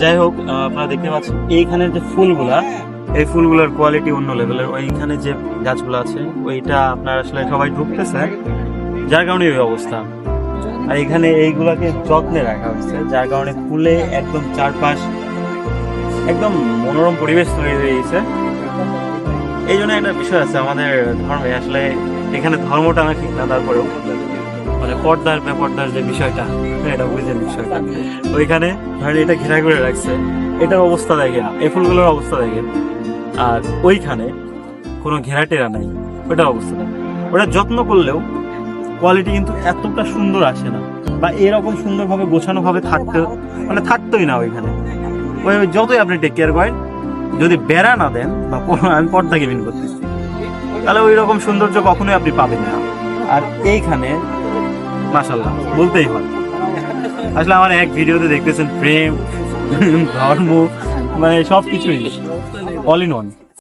যাই হোক আপনারা দেখতে পাচ্ছেন এইখানের যে ফুলগুলা, এই ফুলগুলোর কোয়ালিটি অন্য লেভেলের ওইখানে যে গাছগুলো আছে, ওইটা আপনার আসলে সবাই ঢুকতেছে, যার কারণে ওই অবস্থা। আর এখানে এইগুলাকে যত্নে রাখা হয়েছে, যার কারণে ফুলে একদম চারপাশ একদম মনোরম পরিবেশ তৈরি হয়ে গেছে। এই জন্য একটা বিষয় আছে, আমাদের ধর্মে আসলে এখানে ধর্মটা না ঠিক না, তারপরেও। মানে পর্দার বেপর্দার যে বিষয়টা এটা বুঝেন বিষয়টা। ওইখানে ধরেন এটা ঘেরা করে রাখছে। এটার অবস্থা দেখেন, এই ফুলগুলোর অবস্থা দেখেন। আর ওইখানে কোনো ঘেরা টেরা নাই ওটার অবস্থা দেখেন। ওটা যত্ন করলেও কোয়ালিটি কিন্তু এতটা সুন্দর আসে না বা এরকম সুন্দরভাবে গোছানোভাবে থাকতে মানে থাকতোই না ওইখানে। ওই যতই আপনি টেক কেয়ার করেন, যদি বেড়া না দেন বা কোনো- আমি পর্দা কেবিন করতেছি, তাহলে ওই রকম সৌন্দর্য কখনোই আপনি পাবেন না। আর এইখানে মাসাল্লাহ বলতেই হয়। আসলে আমার এক ভিডিওতে দেখতেছেন প্রেম, ধর্ম মানে সব কিছুই অল ইন ওয়ান